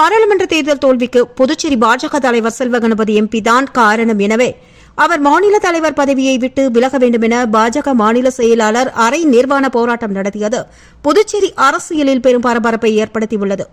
பாராளுமன்ற தேர்தல் தோல்விக்கு புதுச்சேரி பாஜக தலைவர் செல்வ கணபதி எம்பி தான் காரணம் எனவே அவர் மாநில தலைவர் பதவியை விட்டு விலக வேண்டும் என பாஜக மாநில செயலாளர் அரை நிர்வாண போராட்டம் நடத்தியது. புதுச்சேரி அரசியலில் பெரும் பரபரப்பை ஏற்படுத்தியுள்ளது.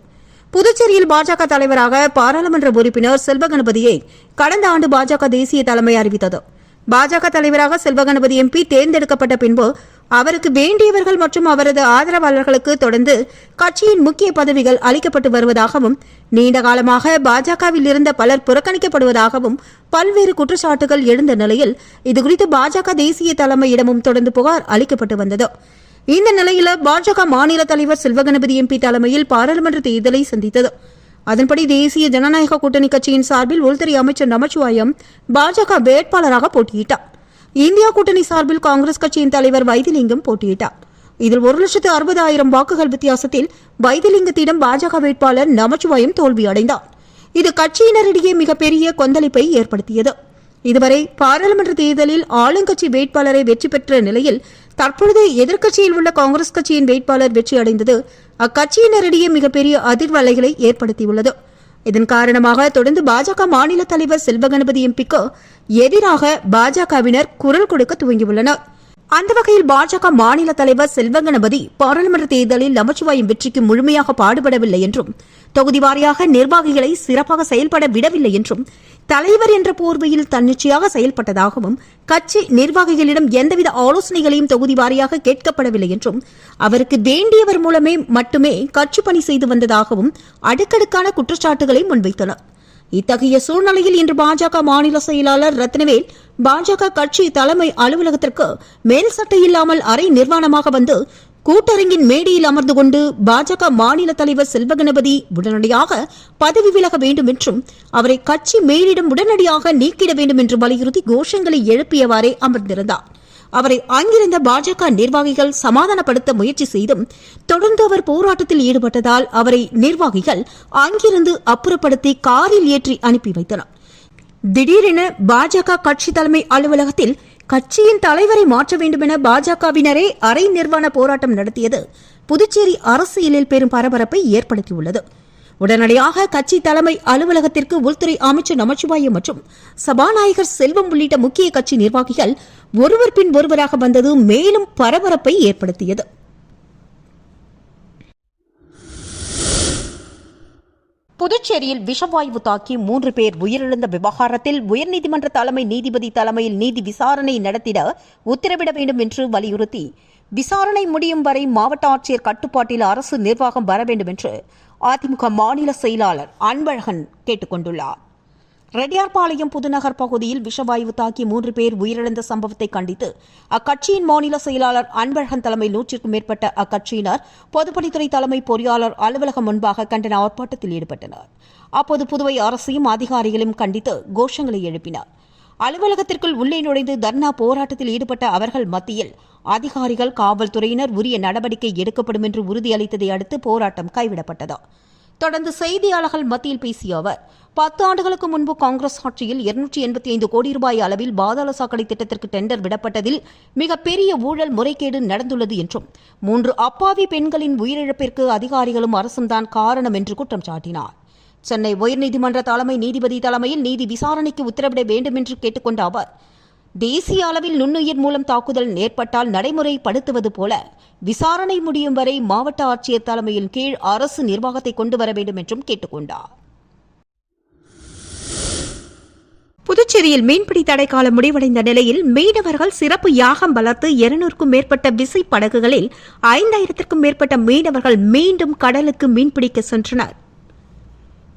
புதுச்சேரியில் பாஜக தலைவராக பாராளுமன்ற உறுப்பினர் செல்வ கணபதியை கடந்த ஆண்டு பாஜக தேசிய தலைமை அறிவித்தது. பாஜக தலைவராக செல்வகணபதி எம்பி தேர்ந்தெடுக்கப்பட்ட பின்பு அவருக்கு வேண்டியவர்கள் மற்றும் அவரது ஆதரவாளர்களுக்கு தொடர்ந்து கட்சியின் முக்கிய பதவிகள் அளிக்கப்பட்டு வருவதாகவும் நீண்ட காலமாக பாஜகவில் இருந்த பலர் புறக்கணிக்கப்படுவதாகவும் பல்வேறு குற்றச்சாட்டுகள் எழுந்த நிலையில் இதுகுறித்து பாஜக தேசிய தலைமையிடமும் தொடர்ந்து புகார் அளிக்கப்பட்டு வந்தது. இந்த நிலையில் பாஜக மாநில தலைவர் செல்வகணபதி எம்பி தலைமையில் பாராளுமன்ற தேர்தலை சந்தித்தது. அதன்படி தேசிய ஜனநாயக கூட்டணி கட்சியின் சார்பில் உள்துறை அமைச்சர் நமச்சிவாயம் பாஜக வேட்பாளராக போட்டியிட்டார். இந்தியா கூட்டணி சார்பில் காங்கிரஸ் கட்சியின் தலைவர் வைத்திலிங்கம் போட்டியிட்டார். இதில் ஒரு லட்சத்து அறுபதாயிரம் வாக்குகள் வித்தியாசத்தில் வைத்திலிங்கத்திடம் பாஜக வேட்பாளர் நமச்சிவாயம் தோல்வியடைந்தார். இது கட்சியினரிடையே மிகப்பெரிய கொந்தளிப்பை ஏற்படுத்தியது. இதுவரை பாராளுமன்ற தேர்தலில் ஆளுங்கட்சி வேட்பாளரை வெற்றி பெற்ற நிலையில் தற்பொழுது எதிர்க்கட்சியில் உள்ள காங்கிரஸ் கட்சியின் வேட்பாளர் வெற்றி அடைந்தது. அக்கட்சியினரிடையே மிகப்பெரிய அதிர்வலைகளை ஏற்படுத்தியுள்ளது. இதன் காரணமாக தொடர்ந்து பாஜக மாநில தலைவர் செல்வகணபதி எம்பிக்கு எதிராக பாஜகவினர் குரல் கொடுக்க துவங்கியுள்ளனர். அந்த வகையில் பாஜக மாநில தலைவர் செல்வகணபதி பாராளுமன்ற தேர்தலில் நமச்சிவாயம் வெற்றிக்கு முழுமையாக பாடுபடவில்லை என்றும் தொகுதி வாரியாக நிர்வாகிகளை சிறப்பாக செயல்பட விடவில்லை என்றும் தலைவர் என்ற போர்வையில் தன்னிச்சையாக செயல்பட்டதாகவும் கட்சி நிர்வாகிகளிடம் எந்தவித ஆலோசனைகளையும் தொகுதி வாரியாக கேட்கப்படவில்லை என்றும் அவருக்கு வேண்டியவர் மூலமே மட்டுமே கட்சி பணி செய்து வந்ததாகவும் அடுக்கடுக்கான குற்றச்சாட்டுகளை முன்வைத்தனர். இத்தகைய சூழ்நிலையில் இன்று பாஜக மாநில செயலாளர் ரத்னவேல் பாஜக கட்சி தலைமை அலுவலகத்திற்கு மேல் சட்டை இல்லாமல் அரை நிர்வாணமாக வந்து கூட்டரங்கின் மேடையில் அமர்ந்து கொண்டு பாஜக மாநில தலைவர் செல்வகணபதி உடனடியாக பதவி விலக வேண்டும் என்றும் அவரை கட்சி மேலிடம் உடனடியாக நீக்கிட வேண்டும் என்று வலியுறுத்தி கோஷங்களை எழுப்பியவாறே அமர்ந்திருந்தார். அவரை அங்கிருந்த பாஜக நிர்வாகிகள் சமாதானப்படுத்த முயற்சி செய்தும் தொடர்ந்து அவர் போராட்டத்தில் ஈடுபட்டதால் அவரை நிர்வாகிகள் அங்கிருந்து அப்புறப்படுத்தி காரில் ஏற்றி அனுப்பி வைத்தனர். திடீரென பாஜக கட்சி தலைமை அலுவலகத்தில் கட்சியின் தலைவரை மாற்ற வேண்டுமென பாஜகவினரே அரை நிர்வாண போராட்டம் நடத்தியது புதுச்சேரி அரசியலில் பெரும் பரபரப்பை ஏற்படுத்தியுள்ளது. உடனடியாக கட்சி தலைமை அலுவலகத்திற்கு உள்துறை அமைச்சர் நமச்சிவாயம் மற்றும் சபாநாயகர் செல்வம் உள்ளிட்ட முக்கிய கட்சி நிர்வாகிகள் ஒருவர் பின் ஒருவராக வந்தது மேலும் பரபரப்பை ஏற்படுத்தியது. புதுச்சேரியில் விஷவாயு தாக்கி மூன்று பேர் உயிரிழந்த விவகாரத்தில் உயர்நீதிமன்ற தலைமை நீதிபதி தலைமையில் நீதி விசாரணை நடத்திட உத்தரவிட வேண்டும் என்று வலியுறுத்தி. விசாரணை முடியும் வரை மாவட்ட ஆட்சியர் கட்டுப்பாட்டில் அரசு நிர்வாகம் வர வேண்டும் என்று அதிமுக மாநில செயலாளர் அன்பழகன் கேட்டுக்கொண்டுள்ளார். ரெட்டியார்பாளையம் புதுநகர் பகுதியில் விஷவாயு தாக்கி மூன்று பேர் உயிரிழந்த சம்பவத்தை கண்டித்து அக்கட்சியின் மாநில செயலாளர் அன்பழகன் தலைமை நூற்றிற்கும் மேற்பட்ட அக்கட்சியினர் பொதுப்பணித்துறை தலைமை பொறியாளர் அலுவலகம் முன்பாக கண்டன ஆர்ப்பாட்டத்தில் ஈடுபட்டனர். அப்போது புதுவை அரசையும் அதிகாரிகளையும் கண்டித்து கோஷங்களை எழுப்பினர். அலுவலகத்திற்குள் உள்ளே நுழைந்து தர்ணா போராட்டத்தில் ஈடுபட்ட அவர்கள் மத்தியில் அதிகாரிகள் காவல்துறையினர் உரிய நடவடிக்கை எடுக்கப்படும் என்று உறுதியளித்ததை அடுத்து போராட்டம் கைவிடப்பட்டது. தொடர்ந்து செய்தியாளர்கள் மத்தியில் பேசிய அவர் பத்து ஆண்டுகளுக்கு முன்பு காங்கிரஸ் ஆட்சியில் இருநூற்றி எண்பத்தி ஐந்து கோடி ரூபாய் அளவில் பாதாள சாக்கடை திட்டத்திற்கு டெண்டர் விடப்பட்டதில் மிகப்பெரிய ஊழல் முறைகேடு நடந்துள்ளது என்றும் மூன்று அப்பாவி பெண்களின் உயிரிழப்பிற்கு அதிகாரிகளும் அரசும் தான் காரணம் என்று குற்றம் சாட்டினார். சென்னை உயர்நீதிமன்ற தலைமை நீதிபதி தலைமையில் நீதி விசாரணைக்கு உத்தரவிட வேண்டும் என்று கேட்டுக்கொண்ட அவர் தேசிய அளவில் நுண்ணுயிர் மூலம் தாக்குதல் ஏற்பட்டால் நடைமுறைப்படுத்துவது போல விசாரணை முடியும் வரை மாவட்ட ஆட்சியர் தலைமையின் கீழ் அரசு நிர்வாகத்தை கொண்டு வர வேண்டும் என்றும் கேட்டுக்கொண்டார். புதுச்சேரியில் மீன்பிடி தடைக்காலம் முடிவடைந்த நிலையில் மீனவர்கள் சிறப்பு யாகம் வளர்த்து இருநூறுக்கும் மேற்பட்ட விசை படகுகளில் ஐந்தாயிரத்திற்கும் மேற்பட்ட மீனவர்கள் மீண்டும் கடலுக்கு மீன்பிடிக்க சென்றனர்.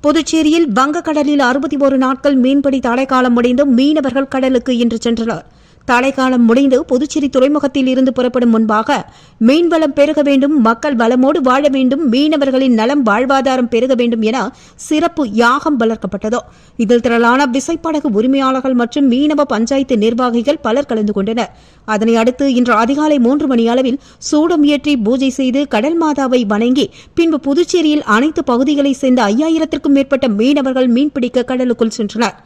புதுச்சேரியில் வங்கக்கடலில் அறுபத்தி ஒரு நாட்கள் மீன்பிடி தடைக்காலம் முடிந்து மீனவர்கள் கடலுக்கு இன்று சென்றனர். தலைக்காலம் முடிந்து புதுச்சேரி துறைமுகத்தில் இருந்து புறப்படும் முன்பாக மீன்வளம் பெருக வேண்டும் மக்கள் வளமோடு வாழ வேண்டும் மீனவர்களின் நலம் வாழ்வாதாரம் பெருக வேண்டும் என சிறப்பு யாகம் வளர்க்கப்பட்டது. இதில் திரளான விசைப்படகு உரிமையாளர்கள் மற்றும் மீனவ பஞ்சாயத்து நிர்வாகிகள் பலர் கலந்து கொண்டனர். அதனை அடுத்து இன்று அதிகாலை மூன்று மணி அளவில் சூடம் ஏற்றி பூஜை செய்து கடல் மாதாவை வணங்கி பின்பு புதுச்சேரியில் அனைத்து பகுதிகளைச் சேர்ந்த ஐயாயிரத்திற்கும் மேற்பட்ட மீனவர்கள் மீன்பிடிக்க கடலுக்குள் சென்றனர்.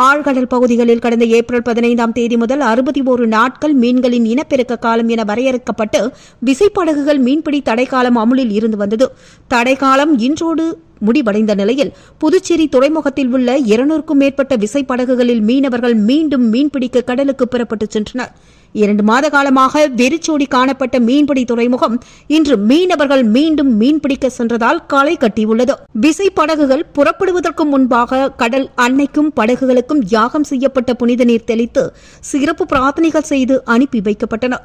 ஆழ்கடல் பகுதிகளில் கடந்த ஏப்ரல் பதினைந்தாம் தேதி முதல் அறுபத்தி ஒரு நாட்கள் மீன்களின் இனப்பெருக்க காலம் என வரையறுக்கப்பட்டு விசைப்படகுகள் மீன்பிடி தடைக்காலம் அமுலில் இருந்து வந்தது. தடைக்காலம் இன்றோடு முடிவடைந்த நிலையில் புதுச்சேரி துறைமுகத்தில் உள்ள இருநூறுக்கும் மேற்பட்ட விசைப்படகுகளில் மீனவர்கள் மீண்டும் மீன்பிடிக்க கடலுக்கு புறப்பட்டுச் சென்றனர். இரண்டு மாத காலமாக வெறிச்சோடி காணப்பட்ட மீன்பிடி துறைமுகம் இன்று மீனவர்கள் மீண்டும் மீன்பிடிக்க சென்றதால் களை கட்டியுள்ளது. விசைப்படகுகள் புறப்படுவதற்கு முன்பாக கடல் அன்னைக்கும் படகுகளுக்கும் யாகம் செய்யப்பட்ட புனித நீர் தெளித்து சிறப்பு பிரார்த்தனைகள் செய்து அனுப்பி வைக்கப்பட்டன.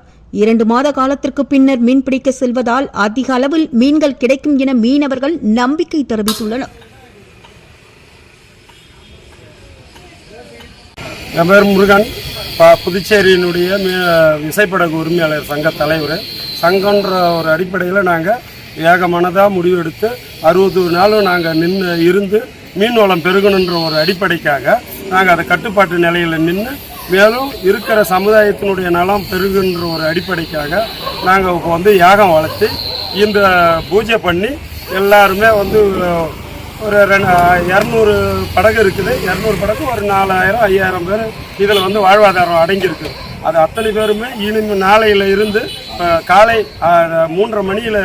இரண்டு மாத காலத்திற்கு பின்னர் மீன்பிடிக்க செல்வதால் அதிக அளவில் மீன்கள் கிடைக்கும் என மீனவர்கள் நம்பிக்கை தெரிவித்துள்ளனர். என் பேர் முருகன். ப புதுச்சேரியினுடைய விசைப்படகு உரிமையாளர் சங்க தலைவர். சங்கன்ற ஒரு அடிப்படையில் நாங்கள் ஏகமனதாக முடிவெடுத்து அறுபது நாளும் நாங்கள் நின்று இருந்து மீன் வளம் பெருகணுன்ற ஒரு அடிப்படைக்காக நாங்கள் அதை கட்டுப்பாட்டு நிலையில் நின்று மேலும் இருக்கிற சமுதாயத்தினுடைய நலம் பெருகுன்ற ஒரு அடிப்படைக்காக நாங்கள் இப்போ வந்து யாகம் வளர்த்து இந்த பூஜை பண்ணி எல்லாருமே வந்து ஒரு ரெண்டு இரநூறு படகு இருக்குது. இரநூறு படகு ஒரு நாலாயிரம் ஐயாயிரம் பேர் இதில் வந்து வாழ்வாதாரம் அடங்கியிருக்கு. அது அத்தனை பேருமே இனிமே நாளையில் இருந்து காலை மூன்றரை மணியில்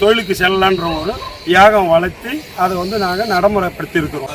தொழிலுக்கு செல்லலான்ற ஒரு யாகம் வளர்த்தி அதை வந்து நாங்கள் நடைமுறைப்படுத்தியிருக்கிறோம்.